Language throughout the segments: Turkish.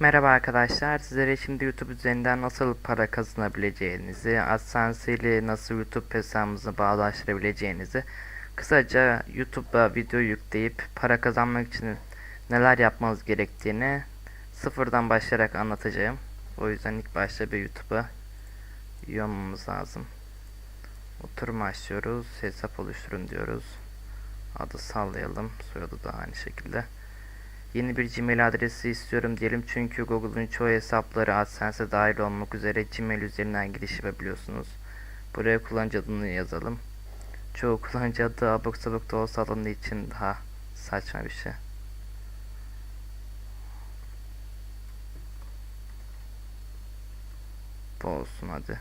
Merhaba arkadaşlar. Sizlere şimdi YouTube üzerinden nasıl para kazanabileceğinizi, AdSense ile nasıl YouTube hesabınızı bağlaştırabileceğinizi, kısaca YouTube'a video yükleyip para kazanmak için neler yapmanız gerektiğini sıfırdan başlayarak anlatacağım. O yüzden ilk başta bir YouTube'a üye olmamız lazım. Oturum açıyoruz, hesap oluşturun diyoruz. Adı sallayalım, soyadı da aynı şekilde. Yeni bir Gmail adresi istiyorum diyelim çünkü Google'un çoğu hesapları AdSense'e dahil olmak üzere Gmail üzerinden giriş yapabiliyorsunuz. Buraya kullanıcı adını yazalım. Çoğu kullanıcı adı abuk sabuk da olsa alındığı için daha saçma bir şey. Bu olsun hadi.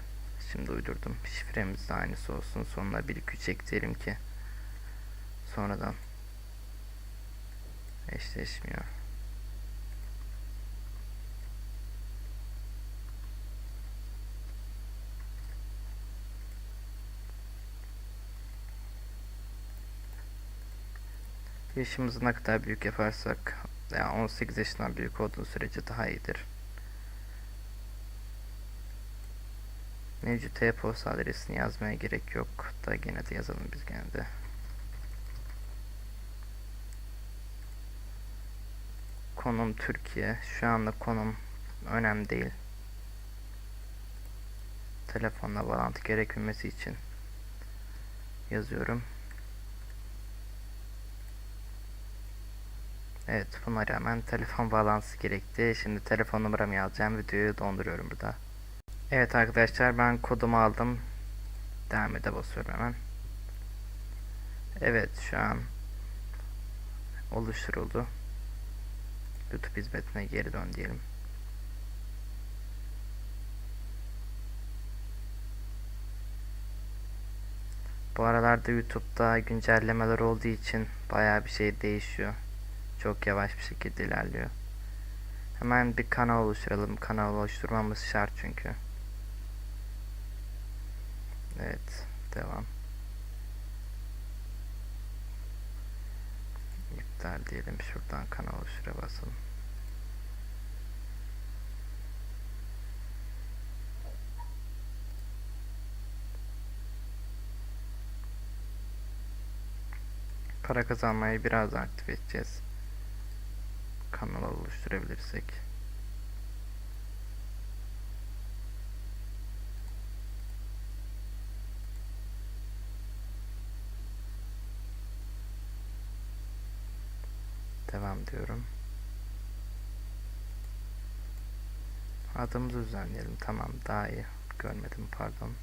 Şimdi uydurdum. Şifremiz de aynısı olsun. Sonuna 1 2 3 ekleyelim ki sonradan eşleşmiyor. Yaşımızı ne kadar büyük yaparsak yani 18 yaşından büyük olduğu sürece daha iyidir. Mevcut e-posta adresini yazmaya gerek yok. Da gene de yazalım biz gene de. Konum Türkiye. Şu anda konum önemli değil. Telefonla bağlantı gerekmemesi için yazıyorum. Evet buna rağmen telefon bağlantısı gerekti. Şimdi telefon numaramı yazacağım. Videoyu donduruyorum burada. Evet arkadaşlar ben kodumu aldım. Devam ede basıyorum hemen. Evet şu an oluşturuldu. YouTube hizmetine geri dön diyelim. Bu aralarda YouTube'da güncellemeler olduğu için bayağı bir şey değişiyor. Çok yavaş bir şekilde ilerliyor. Hemen bir kanal oluşturalım. Kanal oluşturmamız şart çünkü. Evet, devam. İptal diyelim. Şuradan kanal oluştura basalım. Para kazanmayı biraz aktif edeceğiz. Kanal oluşturabilirsek. Devam diyorum. Adımızı düzenleyelim. Tamam daha iyi. Görmedim pardon.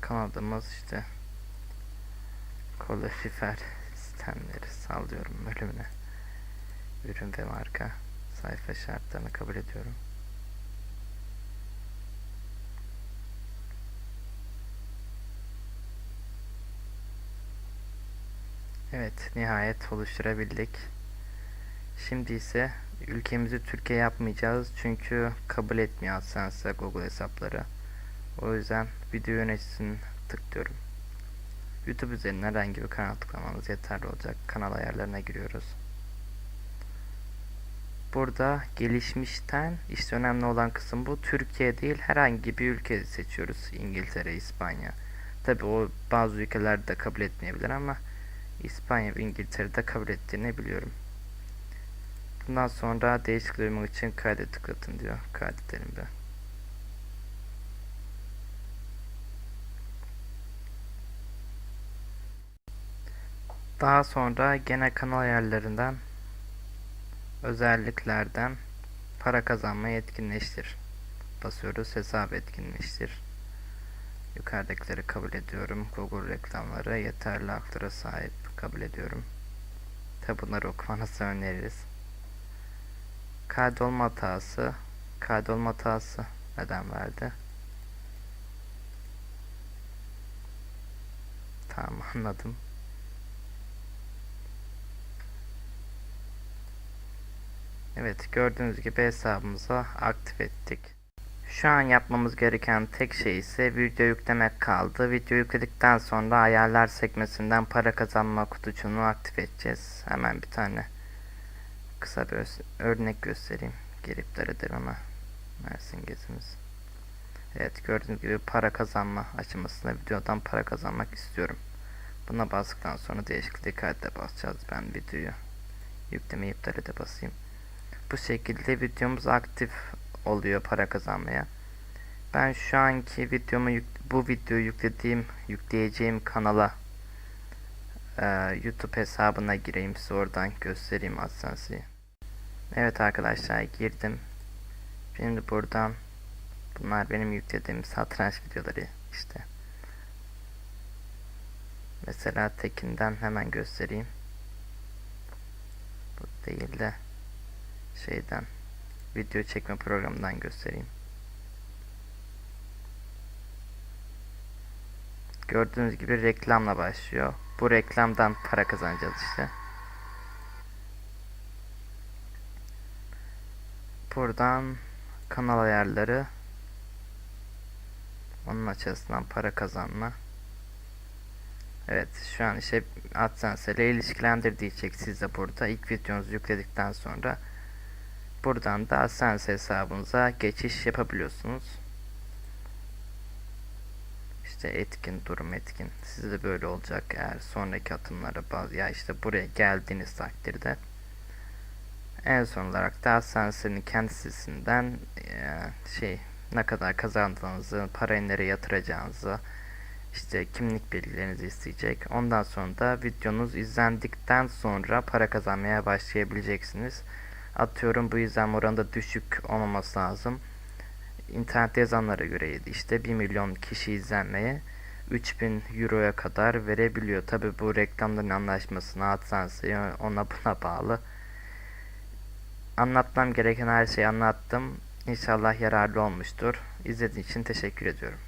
Kanadımız işte kalorifer sistemleri sallıyorum bölümüne. Ürün ve marka sayfa şartlarını kabul ediyorum. Evet nihayet oluşturabildik. Şimdi ise ülkemizi Türkiye yapmayacağız çünkü kabul etmiyor AdSense Google hesapları. O yüzden video yöneticisini tıklıyorum. YouTube üzerinden herhangi bir kanal tıklamanız yeterli olacak. Kanal ayarlarına giriyoruz. Burada gelişmişten işte önemli olan kısım bu. Türkiye değil herhangi bir ülke seçiyoruz. İngiltere, İspanya. Tabi o bazı ülkelerde kabul etmeyebilir ama İspanya ve İngiltere'de kabul ettiğini biliyorum. Bundan sonra değişiklik uymak için kaydet tıklatın diyor. Kaydedelim bir. Daha sonra gene kanal ayarlarından özelliklerden para kazanmayı etkinleştir. Basıyoruz hesap etkinleştir. Yukarıdakileri kabul ediyorum. Google reklamları yeterli haklara sahip kabul ediyorum. Tabi bunları okumanızı öneririz. Kaydolma hatası. Kaydolma hatası neden verdi? Tamam anladım. Evet gördüğünüz gibi hesabımızı aktif ettik. Şu an yapmamız gereken tek şey ise video yüklemek kaldı. Video yükledikten sonra ayarlar sekmesinden para kazanma kutucuğunu aktif edeceğiz. Hemen bir tane kısa bir örnek göstereyim. Edelim ama Mersin gezimiz. Evet gördüğünüz gibi para kazanma aşamasında videodan para kazanmak istiyorum. Buna bastıktan sonra değişiklik kayda basacağız. Ben videoyu yüklemeyi iptal ede basayım. Bu şekilde videomuz aktif oluyor para kazanmaya. Ben şu anki videomu bu videoyu yüklediğim yükleyeceğim kanala e, YouTube hesabına gireyim size oradan göstereyim AdSense'i. Evet arkadaşlar girdim. Şimdi buradan bunlar benim yüklediğim satranç videoları işte. Mesela tekinden hemen göstereyim. Bu değil de şeyden video çekme programından göstereyim. Gördüğünüz gibi reklamla başlıyor. Bu reklamdan para kazanacağız işte. Buradan kanal ayarları onun açısından para kazanma. Evet şu an işte AdSense ile ilişkilendir diyecek size burada. İlk videonuzu yükledikten sonra buradan da AdSense hesabınıza geçiş yapabiliyorsunuz. İşte etkin durum etkin. Size de böyle olacak eğer sonraki atımlara bazı ya işte buraya geldiğiniz takdirde. En son olarak da AdSense'nin kendi sitesinden eee, şey ne kadar kazandığınızı, parayı nereye yatıracağınızı, işte kimlik bilgilerinizi isteyecek. Ondan sonra da videonuz izlendikten sonra para kazanmaya başlayabileceksiniz. Atıyorum bu izlenme oranında düşük olmaması lazım. İnternette yazanlara göreydi işte 1 milyon kişi izlenmeye 3000 euroya kadar verebiliyor. Tabi bu reklamların anlaşmasına AdSense'ye ona buna bağlı. Anlatmam gereken her şeyi anlattım. İnşallah yararlı olmuştur. İzlediğiniz için teşekkür ediyorum.